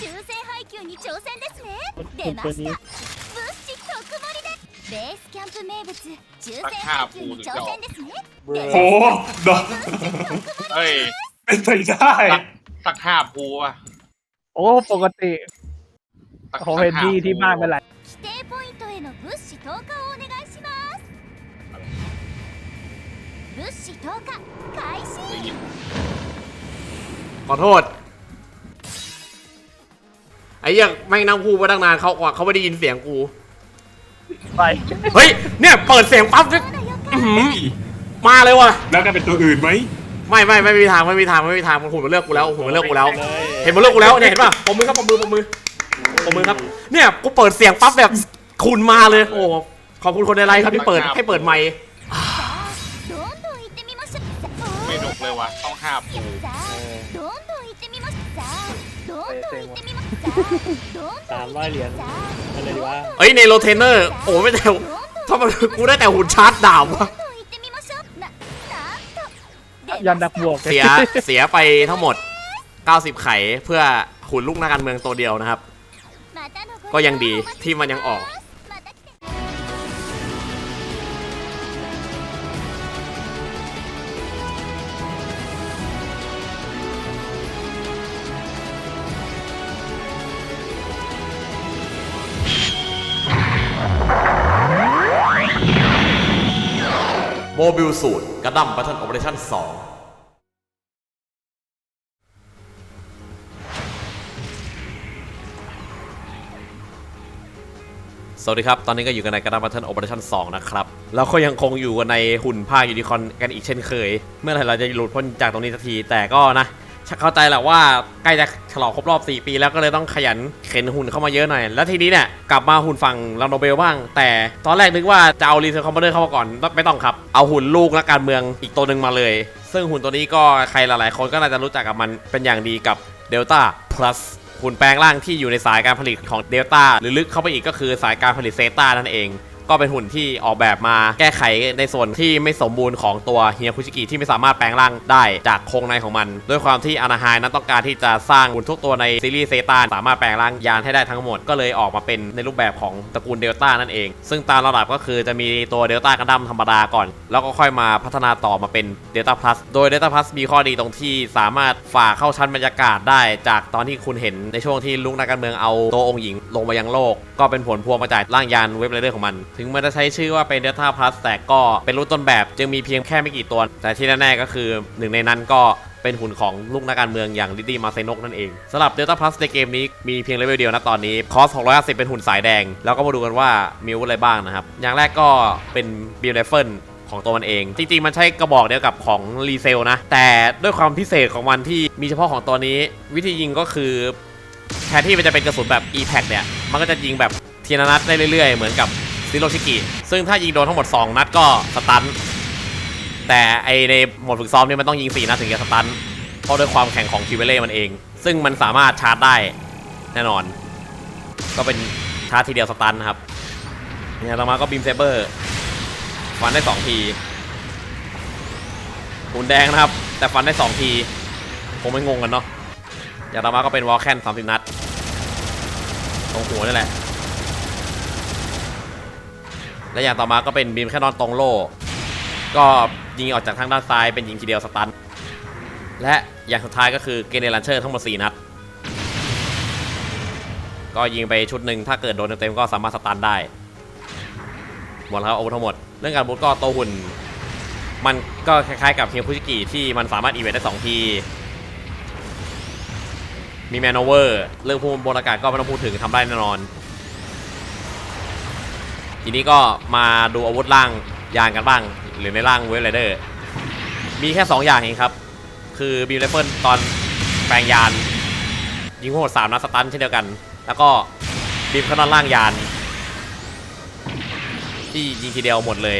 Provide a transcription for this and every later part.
修正配給に挑戦ですね出ました物資特盛りでベースキャンプ名物修正配給に挑戦ですね โหดอก เฮ้ย เป็นไปได้ สักห้าภูอะ โอ้ปกติ สัก ผมเห็นที่ที่บ้านเป็นไร 指定ポイントへの物資投下をお願いします物資投下開 ได้ 始 ยิน ขอโทษ ไอ้ เหี้ยังแม่งนั่งพูดมาตั้งนานเขาเขาไม่ได้ยินเสียงกู ไป เฮ้ย เนี่ยเปิดเสียงปั๊บเนี่ย そうだよか อื้อหือมาเลยว่ะ แล้วก็เป็นตัวอื่นไหม ไม่ไม่ไม่มีทางไม่มีทางไม่มีทางหุ่นมันเลือกกูแล้วหุ่นมันเลือกกูแล้ว เห็นมันเลือกกูแล้วเนี่ยเห็นป่ะผมมือครับผมมือผมมือผมมือครับ เนี่ยกูเปิดเสียงปั๊บแบบคุณมาเลย โอ้ขอบคุณคนในไลน์ครับที่เปิดให้เปิดไมค์ どんどん行ってみましょうさ ไม่หนุกเลยว่ะต้องห้าภู さあどんどん行ってみましょうさあどんどん行ってみましょうさあどんどん สามร้อยเหรียญอะไรดีวะเอ้ยในโรเทเนอร์โอ้ไม่แต่ทำไมกูได้แต่หุ่นชาร์จดาบวะยันดักบวกเสียเสียไปทั้งหมด 90 ไข่เพื่อหุ่นลูกนักการเมืองตัวเดียวนะครับ ก็ยังดีที่มันยังออก บิลสูตรกระดัมบัตเทิลโอเปอเรชั่น2สวัสดีครับ ตอนนี้ก็อยู่กันในกระดัมบัตเทิลโอเปอเรชั่น2นะครับ แล้วก็ยังคงอยู่กันในหุ่นผ้ายูนิคอนกันอีกเช่นเคย เมื่อไหร่เราจะหลุดพ้นจากตรงนี้สักที แต่ก็นะ เข้าใจแหละว่าใกล้จะฉลองครบรอบ 4 ปี แล้วก็เลยต้องขยันเข็นหุ่นเข้ามาเยอะหน่อย แล้วทีนี้เนี่ยกลับมาหุ่นฝั่งลาโนเบลบ้าง แต่ตอนแรกนึกว่าจะเอารีเซลคอมมานเดอร์เข้ามาก่อน ไม่ต้องครับ เอาหุ่นลูกและการเมืองอีกตัวหนึ่งมาเลย ซึ่งหุ่นตัวนี้ก็ใครหลายๆ คนก็น่าจะรู้จักกับมันเป็นอย่างดีกับ Delta Plus หุ่นแปลงร่างที่อยู่ในสายการผลิตของ Delta หรือลึกเข้าไปอีกก็คือสายการผลิตเซตานั่นเอง ก็เป็นหุ่นที่ออกแบบมาแก้ไขในส่วนที่ไม่สมบูรณ์ของตัวเฮียคุชิกิที่ไม่สามารถแปลงร่างได้จากโครงในของมัน ด้วยความที่อนาไฮนั้นต้องการที่จะสร้างหุ่นทุกตัวในซีรีส์เซตานสามารถแปลงร่างยานให้ได้ทั้งหมดก็เลยออกมาเป็นในรูปแบบของตระกูลเดลต้านั่นเอง ซึ่งตามระดับก็คือจะมีตัวเดลต้ากันดั้มธรรมดาก่อน แล้วก็ค่อยมาพัฒนาต่อมาเป็นเดลต้าพลัสโดยเดลต้าพลัสมีข้อดีตรงที่สามารถฝ่าเข้าชั้นบรรยากาศได้ จากตอนที่คุณเห็นในช่วงที่ลุกนักการเมืองเอาตัวองค์หญิงลงมายังโลก ก็เป็นผลพวงมาจากร่างยานเว็บไรเดอร์ของมันถึงมันจะใช้ชื่อว่าเป็น Delta Plus แต่ก็เป็นรุ่นต้นแบบจึงมีเพียงแค่ไม่กี่ตัว แต่ที่แน่ๆก็คือหนึ่งในนั้นก็เป็นหุ่นของลูกนักการเมืองอย่างลิดดี้มาเซนกนั่นเองสำหรับ Delta Plus ในเกมนี้มีเพียงเลเวลเดียวนะตอนนี้ คอส 650 เป็นหุ่นสายแดง แล้วก็มาดูกันว่ามีอะไรบ้างนะครับ อย่างแรกก็เป็นบิลไรเฟิลของตัวมันเอง จริงๆ มันใช้กระบอกเดียวกับของรีเซลนะ แต่ด้วยความพิเศษของมันที่มีเฉพาะของตัวนี้ วิธียิงก็คือแทนที่มันจะเป็นกระสุนแบบ e p a c เนี่ยมันก็จะยิงแบบทีละนัดได้เรื่อยๆ เหมือนกับ ซิโรชิกิ ซึ่งถ้ายิงโดนทั้งหมด 2 นัดก็สตัน แต่ไอในหมดฝึกซ้อมเนี่ยมันต้องยิง 4 นัดถึงจะสตัน เพราะด้วยความแข็งของคิวเวเล่มันเอง ซึ่งมันสามารถชาร์จได้แน่นอน ก็เป็นชาร์จทีเดียวสตันนะครับอย่างต่อมาก็บีมเซเบอร์ฟันได้ 2 ทีหุ่นแดงนะครับ แต่ฟันได้ 2 ทีคงไม่งงกันเนาะอย่างต่อมาก็เป็นวอลแคน30 นัดตรงหัวนี่แหละ และอย่างต่อมาก็เป็นบีมแค่นอนตรงโล่ก็ยิงออกจากทางด้านซ้ายเป็นยิงทีเดียวสตัน และอย่างสุดท้ายก็คือเกเนลันเชอร์ทั้งหมด4นัดก็ยิงไปชุดหนึ่งถ้าเกิดโดนเต็มๆก็สามารถสตันได้ หมดแล้วครับอาวุธทั้งหมด เรื่องการบูทก็โตหุ่น มันก็คล้ายๆกับเฮียคุชิกิที่มันสามารถอีเวนต์ได้ 2 ที มีแมนโอเวอร์ เรื่องพุ่งบนอากาศก็ไม่ต้องพูดถึงทำได้แน่นอน ทีนี้ก็มาดูอาวุธล่างยานกันบ้าง หรือในร่างเวฟไรเดอร์มีแค่ 2 อย่างเองครับ คือบีมไรเฟิลตอนแปลงยาน ยิงโหดสามนัดสตันเช่นเดียวกัน แล้วก็บีมขนอนล่างยาน ที่ยิงทีเดียวหมดเลย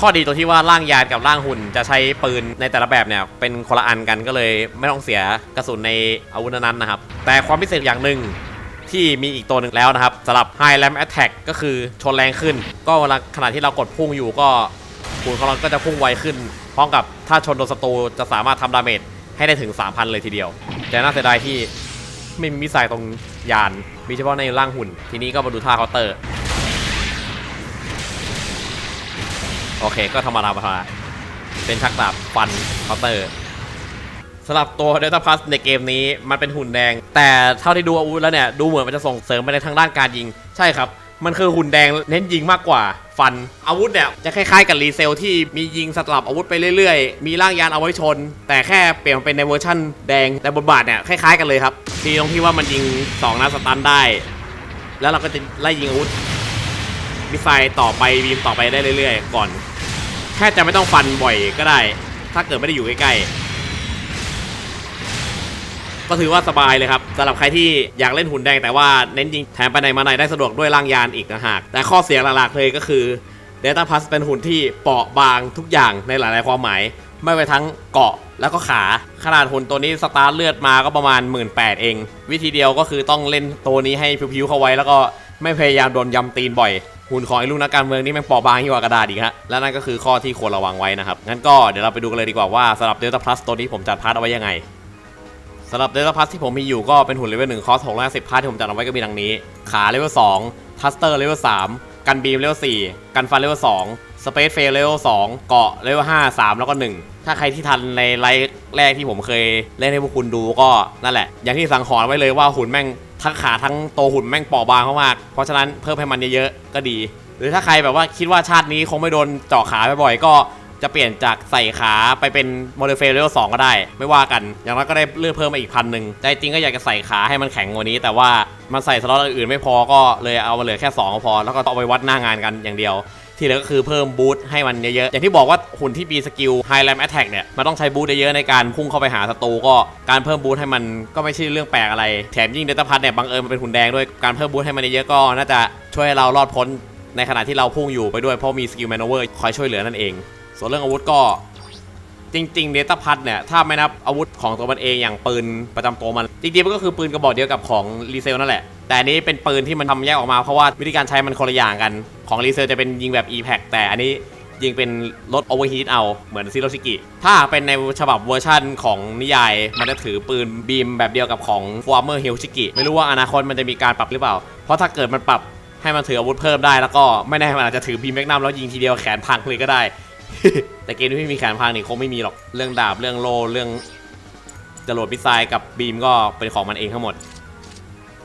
ข้อดีตรงที่ว่าร่างยานกับร่างหุ่นจะใช้ปืนในแต่ละแบบเนี่ยเป็นคนละอันกันก็เลยไม่ต้องเสียกระสุนในอาวุธนั้นนะครับ แต่ความพิเศษอย่างหนึ่ง ที่มีอีกตัวหนึ่งแล้วนะครับสำหรับ High Ram Attack ก็คือชนแรงขึ้น ก็เวลาขณะที่เรากดพุ่งอยู่ก็หุ่นของเราก็จะพุ่งไวขึ้น พร้อมกับถ้าชนโดนศัตรูจะสามารถทำดาเมจให้ได้ถึง 3,000 เลยทีเดียว แต่น่าเสียดายที่ไม่มีมิสไซล์ตรงยาน มีเฉพาะในร่างหุ่น ทีนี้ก็มาดูท่าเคาน์เตอร์ โอเคก็ธรรมดาธรรมดาเป็นชักดาบฟันเคาน์เตอร์ สำหรับตัวเดลต้าพัสในเกมนี้มันเป็นหุ่นแดง แต่เท่าที่ดูอาวุธแล้วเนี่ย ดูเหมือนมันจะส่งเสริมไปในทางด้านการยิง ใช่ครับ มันคือหุ่นแดงเน้นยิงมากกว่า ฟันอาวุธเนี่ย จะคล้ายๆกับรีเซลที่มียิงสลับอาวุธไปเรื่อยๆ มีร่างยานเอาไว้ชน แต่แค่เปลี่ยนเป็นในเวอร์ชั่นแดงแต่บทบาทเนี่ยคล้ายๆกันเลยครับทีตรงที่ว่ามันยิงสองนัดสตันได้ แล้วเราก็จะไล่ยิงอาวุธมิสไซล์ต่อไปบีมต่อไปได้เรื่อย ๆ ก่อนแค่จะไม่ต้องฟันบ่อยก็ได้ ถ้าเกิดไม่ได้อยู่ใกล้ๆ ก็ถือว่าสบายเลยครับสำหรับใครที่อยากเล่นหุ่นแดงแต่ว่าเน้นยิงแถมไปไหนมาไหนได้สะดวกด้วยร่างยานอีกนะฮะแต่ข้อเสียหลักๆเลยก็คือ Data Plus เป็นหุ่นที่เปราะบางทุกอย่างในหลายๆความหมาย ไม่ไปทั้งเกาะแล้วก็ขาขนาดหุ่นตัวนี้สตาร์ทเลือดมาก็ประมาณ 1 8ื่นเอง วิธีเดียวก็คือต้องเล่นตัวนี้ให้ผิวๆเข้าไว้ แล้วก็ไม่พยายามโดนยำตีนบ่อยหุ่นของไอ้ลูกนักการเมืองนี่แม่งเปราะบางยิ่งกว่ากระดาษอีกฮะและนั่นก็คือข้อที่ควรระวังไว้นะครับงั้นก็เดี๋ยวเราไปดูกันเลยดีกว่าว่าสำหรับ Delta Plus ตัวนี้ผมจัดพาร์ทเอาไว้ยังไง สำหรับ Delta Plus ที่ผมมีอยู่ก็เป็นหุ่นเลเวล1คอส650พาร์ทที่ผมจัดเอาไว้ก็มีดังนี้ ขาเลเวล2ทัสเตอร์เลเวล3กันบีมเลเวล4กันฟันเลเวล2สเปซเฟลเลเวล2เกาะเลเวล5 3แล้วก็1ถ้าใครที่ทันในไลฟ์แรกที่ผมเคยเล่นให้พวกคุณดูก็นั่นแหละ อย่างที่สั่งหรณ์ไว้เลยว่าหุ่นแม่งทั้งขาทั้งโตหุ่นแม่งเปราะบางมากๆเพราะฉะนั้นเพิ่มให้มันเยอะๆก็ดี หรือถ้าใครแบบว่าคิดว่าชาตินี้คงไม่โดนเจาะขาบ่อยๆก็ จะเปลี่ยนจากใส่ขาไปเป็นโมเดลเฟลเลเวลสก็ได้ ไม่ว่ากัน อย่างน้อยก็ได้เลือกเพิ่มมาอีกพันหนึ่งแต่จริงก็อยากจะใส่ขาให้มันแข็งกว่านี้ แต่ว่ามันใส่สล็อตอื่นไม่พอก็เลยเอามาเหลือแค่2ก็พอแล้วก็เอาไปวัดหน้างานกันอย่างเดียวที่เหลือก็คือเพิ่มบูทให้มันเยอะๆ อย่างที่บอกว่าหุ่นที่มีสกิลไฮแลมแอ t แทกเนี่ย มันต้องใช้บูทเยอะๆในการพุ่งเข้าไปหาศัตรูก็การเพิ่มบูทให้มันก็ไม่ใช่เรื่องแปลกอะไร แถมยิ่งเดต้าพัทเนี่ยบังเอิญมันเป็นหุ่นแดงด้วย การเพิ่มบูทให้มันเยอะก็น่าจะช่วยให้เรารอดพ้นในขณะที่เราพุ่งอยู่ไปด้วยเพราะมีสกิลแมนเวอร์คอยช่วยเหลือนั่นเอง ส่วนเรื่องอาวุธก็จริงๆเดต้าพัทเนี่ยถ้าไม่นับอาวุธของตัวมันเองอย่างปืนประจำตัวมัน จริงๆมันก็คือปืนกระบอกเดียวกับของรีเซลนั่นแหละ แต่อันนี้เป็นปืนที่มันทำแยกออกมาเพราะว่าวิธีการใช้มันคนละอย่างกัน ของรีเซลจะเป็นยิงแบบ e p a c แต่อันนี้ยิงเป็นลดโอเวอร์ฮีทเอาเหมือนซิโรชิกิ ถ้าเป็นในฉบับเวอร์ชั่นของนิยาย มันจะถือปืนบีมแบบเดียวกับของฟอร์เมอร์เฮลชิกิไม่รู้ว่าอนาคตมันจะมีการปรับหรือเปล่า เพราะถ้าเกิดมันปรับให้มันถืออาวุธเพิ่มได้แล้วก็ไม่แน่มันอาจจะถือบีมแมกนัมแล้วยิงทีเดียวแขนพังเลยก็ได้ แต่เกมที่ไม่มีแขนพังนี่คงไม่มีหรอก เรื่องดาบ เรื่องโล่เรื่องจรวดมิสไซล์กับบีมก็เป็นของมันเองทั้งหมด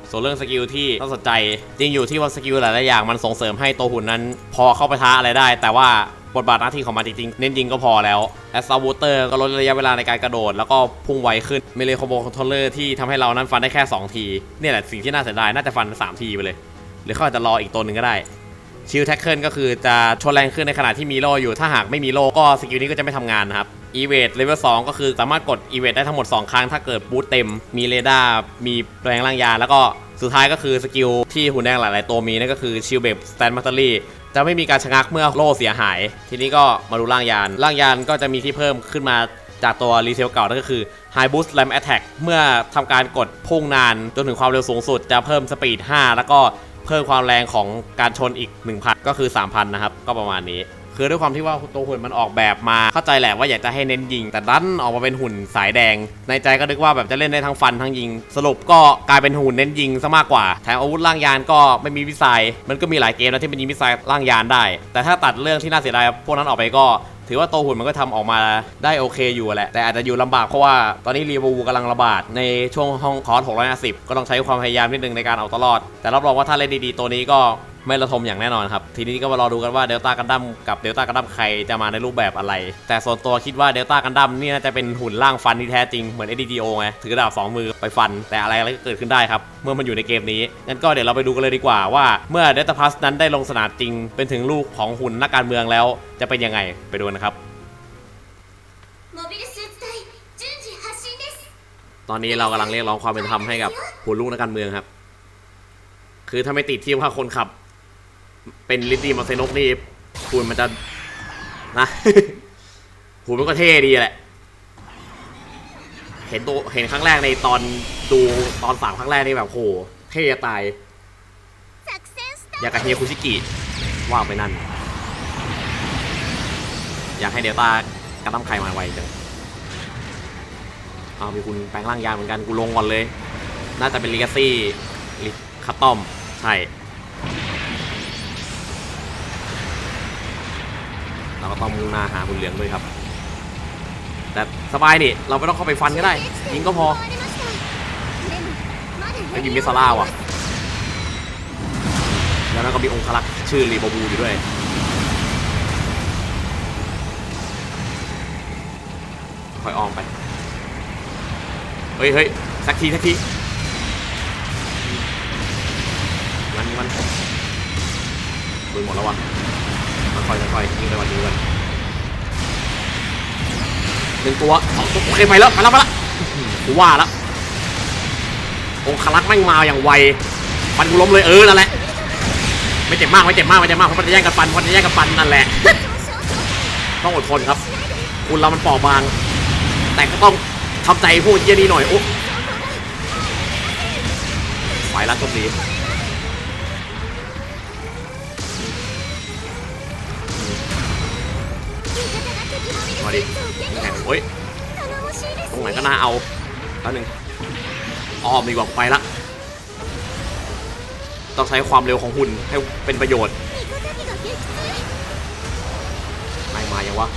ส่วนเรื่องสกิลที่ต้องสนใจจริงอยู่ที่ว่าสกิลหลายๆอย่างมันส่งเสริมให้ตัวหุ่นนั้น พอเข้าไปท้าอะไรได้ แต่ว่าบทบาทหน้าที่ของมันจริงๆ เน้นยิงก็พอแล้วแอสซาวูเตอร์ก็ลดระยะเวลาในการกระโดด แล้วก็พุ่งไวขึ้นเมเลโคโบคอนโทรเลอร์ที่ทำให้เรานั้นฟันได้แค่ 2 ที เนี่ยแหละสิ่งที่น่าเสียดายน่าจะฟัน 3 ทีไปเลย หรือเขาอาจจะรออีกตัวหนึ่งก็ได้ ชิลแท็กเกิลก็คือจะชนแรงขึ้นในขณะที่มีโล่อยู่ ถ้าหากไม่มีโล่ก็สกิลนี้ก็จะไม่ทำงานนะครับอีเวทเลเวล2ก็คือสามารถกดอีเวทได้ทั้งหมด 2 ครั้ง ถ้าเกิดบูตเต็ม มีเรดาร์มีแรงร่างยา แล้วก็สุดท้ายก็คือสกิลที่หุ่นแดงหลาย ๆ ตัวมีนั่นก็คือชิลเบ s สแตนมัตเตอรี่จะไม่มีการชะงักเมื่อโล่เสียหาย ทีนี้ก็มาดูร่างยาน ร่างยานก็จะมีที่เพิ่มขึ้นมาจากตัวรีเซลเก่านั่นก็คือ High Boost Ram Attack เมื่อทำการกดพุ่งนานจนถึงความเร็วสูงสุดจะเพิ่มสปีด 5 แล้วก็ เพิ่มความแรงของการชนอีก 1,000 ก็คือ 3,000 นะครับ ก็ประมาณนี้ คือด้วยความที่ว่าตัวหุ่นมันออกแบบมา เข้าใจแหละว่าอยากจะให้เน้นยิง แต่ดันออกมาเป็นหุ่นสายแดง ในใจก็นึกว่าแบบจะเล่นได้ทั้งฟันทั้งยิง สรุปก็กลายเป็นหุ่นเน้นยิงซะมากกว่า แถมอาวุธล่างยานก็ไม่มีวิสัย มันก็มีหลายเกมแล้วที่มันยิงวิสัยล่างยานได้ แต่ถ้าตัดเรื่องที่น่าเสียดายพวกนั้นออกไปก็ ถือว่าโตหุ่นมันก็ทำออกมาได้โอเคอยู่แหละ แต่อาจจะอยู่ลำบากเพราะว่าตอนนี้รีบูกำลังระบาดในช่วงห้องคอร์ส650 ก็ต้องใช้ความพยายามนิดนึงในการเอาตลอด แต่รับรองว่าถ้าเล่นดีๆตัวนี้ก็ ไม่ระทมอย่างแน่นอนครับ ทีนี้ก็มารอดูกันว่าเดลต้ากันดั้มกับเดลต้ากันดั้มใครจะมาในรูปแบบอะไร แต่ส่วนตัวคิดว่าเดลต้ากันดั้มนี่น่าจะเป็นหุ่นร่างฟันที่แท้จริงเหมือน ADGO ไงถือดาบสองมือไปฟัน แต่อะไรอะไรก็เกิดขึ้นได้ครับ เมื่อมันอยู่ในเกมนี้งั้นก็เดี๋ยวเราไปดูกันเลยดีกว่าว่าเมื่อเดลต้าพัสนั้นได้ลงสนามจริง เป็นถึงลูกของหุ่นนักการเมืองแล้ว จะเป็นยังไงไปดูนะครับตอนนี้เรากำลังเรียกร้องความเป็นธรรมให้กับหุ่นลูกนักการเมืองครับ คือถ้าไม่ติดที่ว่าคนขับ เป็นลิตตี้มาเซนกนี่คุณมันจะนะคูมันก็เท่ดีแหละ เห็นตัวเห็นครั้งแรกในตอนดูตอนสามครั้งแรกนี่แบบโหเท่ตายอยากกับเฮียคุชิกิว่างไปนั่น อยากให้เดลตากระตั้มไข่มาไวจังเอามีคุณแปลงร่างยาเหมือนกันกูลงก่อนเลย น่าจะเป็นลิกาซี่ลิคัตตอม ใช่ เราก็ต้องมุ่งหน้าหาหุ่นเหลืองด้วยครับ แต่สบายนี่เราไม่ต้องเข้าไปฟันก็ได้ ยิงก็พอไอ้วยิงมิสซาร่าว่ะ แล้วนั่นก็มีองคลักษ์ชื่อรีบบูอยู่ด้วยค่อยอ้อมไป เฮ้ยเฮ้ยสักทีสักทีมันมันปืนหมดแล้ววะ ค่อยๆค่อยๆยิงไปก่อนยิงไปก่อนหนึ่งตัวสองตัวโอเคไปแล้วไปแล้วไปแล้วกูว่าแล้วองคลักษ์แม่งมาอย่างไวฟันกูล้มเลยเออนั่นแหละไม่เจ็บมากไม่เจ็บมากไม่เจ็บมากเพราะมันจะแย่งกันฟันเพราะมันจะแย่งกันฟันนั่นแหละต้องอดทนครับ คุณเรามันปราะบาง แต่ก็ต้องทำใจพวกเยี่ยนี้หน่อยโอ้ไฟลัดโชคดี ดิแข่งโอ้ยตรงไหนก็น่าเอาแป๊บนึงอ้อมดีกว่าไปละต้องใช้ความเร็วของหุ่นให้เป็นประโยชน์ไม่มายังวะ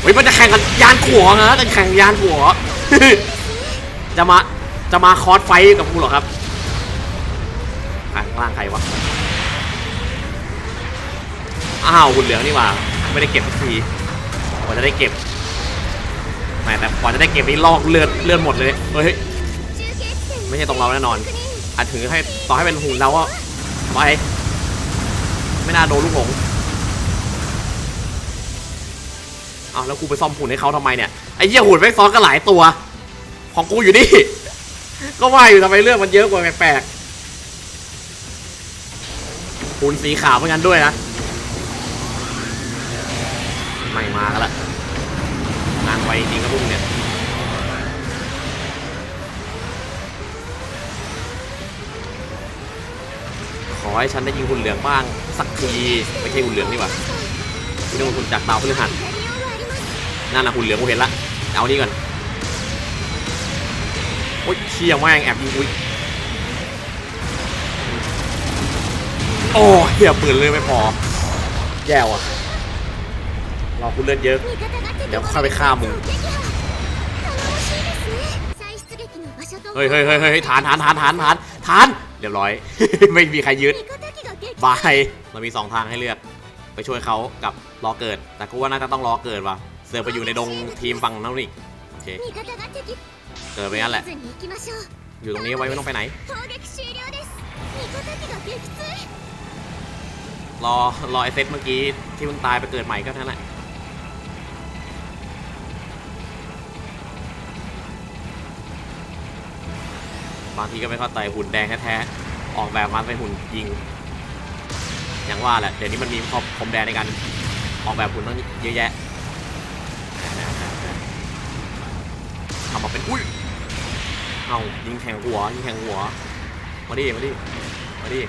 เฮ้ยมันจะแข่งกันยานขัวนะจะแข่งยานขัวจะมาจะมาคอร์สไฟกับกูเหรอครับข้างล่างใครวะอ้าวหุ่นเหลืองนี่ว่าไม่ได้เก็บสักทีกว่าจะได้เก็บ แหมแต่กว่าจะได้เก็บนี่ลอกเลือดเลือดหมดเลยเฮ้ยไม่ใช่ตรงเราแน่นอนอาจถือให้ต่อให้เป็นหุ่นเราก็ไปไม่น่าโดนลูกหลงเอาแล้วกูไปซ่อมหุ่นให้เขาทำไมเนี่ยไอ้เหี้ยหุ่นไม่ซ้อนกันหลายตัว ของกูอยู่นี่ก็ว่าอยู่ทำไมเรื่องมันเยอะกว่าแปลกๆหุ่นสีขาวเหมือนกันด้วยนะไม่มากันละานไวจริงครับพวกมึงเนี่ยขอให้ฉันได้ยิงหุ่นเหลืองบ้างสักทีไม่ใช่หุ่นเหลืองนี่หว่าคุณนึกว่าหุ่นจากดาวพฤหัสนั่นนะหุ่นเหลืองกูเห็นละเอานี่ก่อนโอ๊ยเชี่ยแม่งแอบยิงอุ้ยโอ้เหี้ยปืนเลยไม่พอแย่ว่ะ รอคุณเลือดเยอะ เดี๋ยวค่อยไปฆ่ามึงเฮ้ยเฮ้ยเฮ้ยเฮ้ยฐานฐานฐานฐานฐานฐาน เรียบร้อย ไม่มีใครยึดบายเรามีสองทางให้เลือก ไปช่วยเขากับรอเกิด แต่กูว่าน่าจะต้องรอเกิดว่ะ เสือไปอยู่ในดงทีมฝั่งนั้นอีกโอเคเกิดไปงั้นแหละ อยู่ตรงนี้ไว้ไม่ต้องไปไหน รอรอไอเซตเมื่อกี้ที่เพิ่งตายไปเกิดใหม่ก็เท่านั้นแหละ บางทีก็ไม่เข้าใจหุ่นแดงแท้ๆ ออกแบบมาเป็นหุ่นยิง อย่างว่าแหละ เดี๋ยวนี้มันมีคอมคอมแดงในการออกแบบหุ่นตั้งเยอะแยะทำมาเป็นอุ้ย เอายิงแทงหัวยิงแทงหัว มาดิ มาดิ มาดิ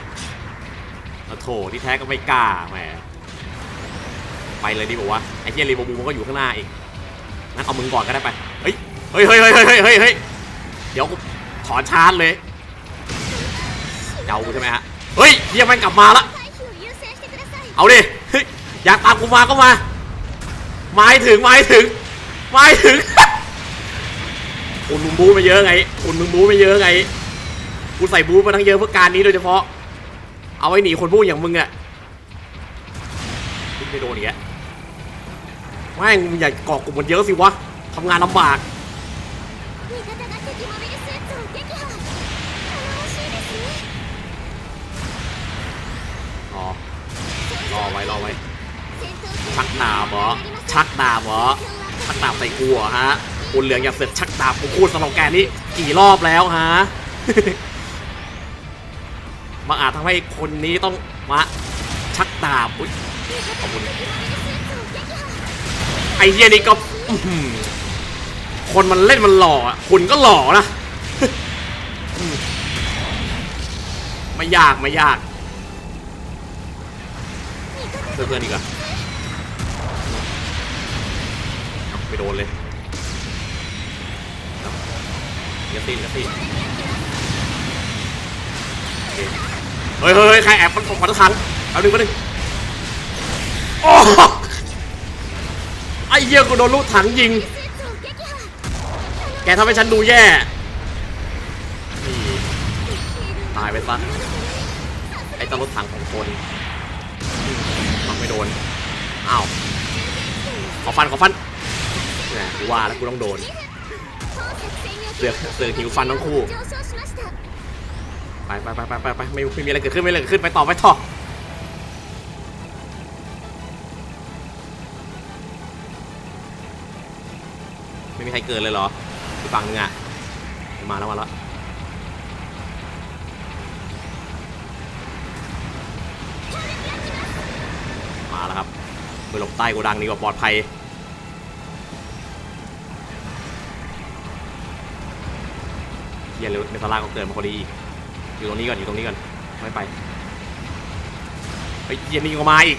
โถที่แท้ก็ไม่กล้าแหมไปเลยดีบอกว่าไอ้เฮียรีโบบูมันก็อยู่ข้างหน้าอีกงั้นเอามึงก่อนก็ได้ไป เฮ้ย เฮ้ยเฮ้ยเฮ้ยเฮ้ยเฮ้ยเดี๋ยว อนชาร์จเลยเดาใช่ไหมฮะ เฮ้ยเฮียมันกลับมาละเอาดิอยากตามกูมาก็มามาถึงมาถึงมาถึงคุณมึงบู๊มาเยอะไงคุณมึงบู๊มาเยอะไงกูใส่บู๊มาทั้งเยอะเพื่อการนี้โดยเฉพาะ เอาไว้หนีคนพูดอย่างมึงอะไม่โดนอีกแล้วแม่งมึงอย่าเกาะกลุ่มมันเยอะสิวะทำงานลำบาก ว้รอไว้ ชักดาบเหรอชักดาบเหรอชักดาบใส่กูเหรอฮะคุณเหลืองอย่าเสือกชักดาบกูพูดสโลแกนนี้กี่รอบแล้วฮะมาอาจทำให้คนนี้ต้องมาชักดาบอุ๊ยขอบคุณไอเหี้ยนี่ก็คนมันเล่นมันหล่อคุณก็หล่อนะไม่ยากไม่ยาก เพื่อนๆดีกว่าเอาไปโดนเลยเอาเดี๋ยตีนเดี๋ยตีนเฮ้ยเฮ้ยเฮ้ยใครแอบมันผมขอทางเอาหนึ่งมาหนึ่งโอ้ไอ้เหี้ยกูโดนลูกถังยิง แกทำให้ฉันดูแย่ ตายไปซะไอ้ตำรถถังของคน โดนอ้าวขอฟันขอฟันแหมกูว่าแล้วกูต้องโดนเสือกเสือกหิวฟันทั้งคู่ไปไปไปไปไปไปไม่ไม่มีอะไรเกิดขึ้นไม่มีอะไรเกิดขึ้นไปต่อไปต่อไม่มีใครเกิดเลยเหรอฝั่งนึงอะมาแล้วมาแล้วมาแล้วครับ ไปหลบใต้โกดังดีกว่าปลอดภัยเฮียเร็วในตลาดก็เกิดมาพอดีอีกอยู่ตรงนี้ก่อนอยู่ตรงนี้ก่อนไม่ไปไอ้ยเหี้ย็นนี่ก็มาอีก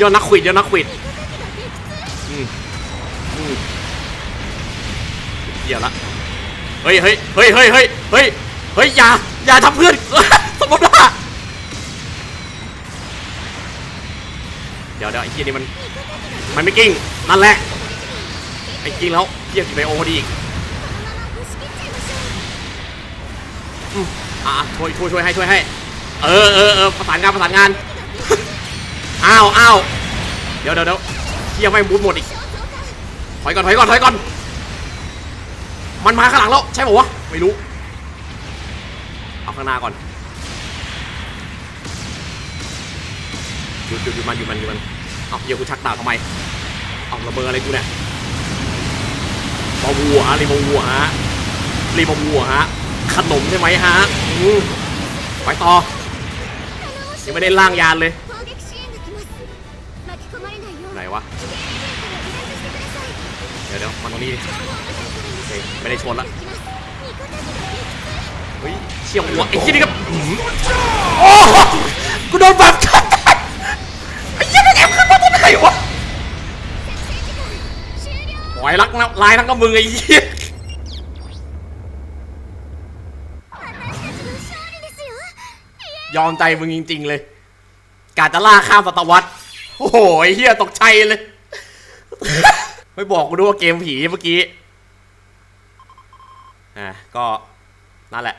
ย้อดนักขวิดย้อดนักขวิดอืมอืมเหี้ยละเฮ้ยเฮ้ยเฮ้ยเฮ้ยเฮ้ยเฮ้ยอย่าอย่าทำเพื่อนสมมติ เดี๋ยวเดี๋ยวไอ้เหี้ยนี่มัน มันไม่กิ้ง นั่นแหละ ไอ้กิ้งแล้วเหี้ยกี่ไปโอพอดีอีกอะช่วยช่วยช่วยให้ช่วยให้ เออเออเออประสานงานประสานงาน อ้าวอ้าวเดี๋ยวเดี๋ยวเดี๋ยวเที่ยไม่บูทหมดอีก ถอยก่อนถอยก่อนถอยก่อน มันมาข้างหลังแล้วใช่ป่าวะ ไม่รู้ เอาข้างหน้าก่อน หยุดหยุดหยุดมันหยุดมันหยุดมันเอาเดี๋ยวกูชักดาบทำไมเอาระเบิดอะไรกูเนี่ยบอวัวฮะรีบอวัวฮะรีบอวัวฮะขนมใช่ไหมฮะไปต่อยังไม่ได้ล่างยานเลยไหนวะเดี๋ยวเดี๋ยวมาตรงนี้ดิโอเคไม่ได้ชนละเฮ้ยเชี่ยวหัวไอ้ที่นี่ก็อื้อหือโอ้โหกูโดนแบบ วะปล่อยรักนะลายนักกับมึงไอ้ยี่ยอมใจมึงจริง ๆ เลยกาจะล่าข้ามศตวรรษโอ้โหไอ้เฮียตกใจเลย ไม่บอกกูด้วยว่าเกมผีเมื่อกี้ อะก็นั่นแหละ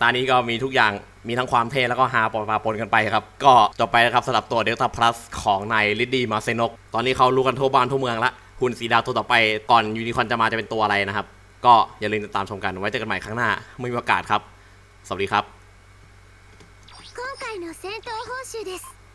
ตานี้ก็มีทุกอย่างมีทั้งความเท่แล้วก็ฮาปนมาปนกันไปครับ ก็จบไปนะครับสำหรับตัวเดลต้าพลัสของนายลิดดี้มาเซนก ตอนนี้เขารู้กันทั่วบ้านทั่วเมืองละหุ่นสีดาวตัวต่อไปก่อนยูนิคอนจะมาจะเป็นตัวอะไรนะครับ ก็อย่าลืมติดตามชมกันไว้เจอกันใหม่ครั้งหน้าไม่มีโอกาสครับ สวัสดีครับ今回の戦闘報酬です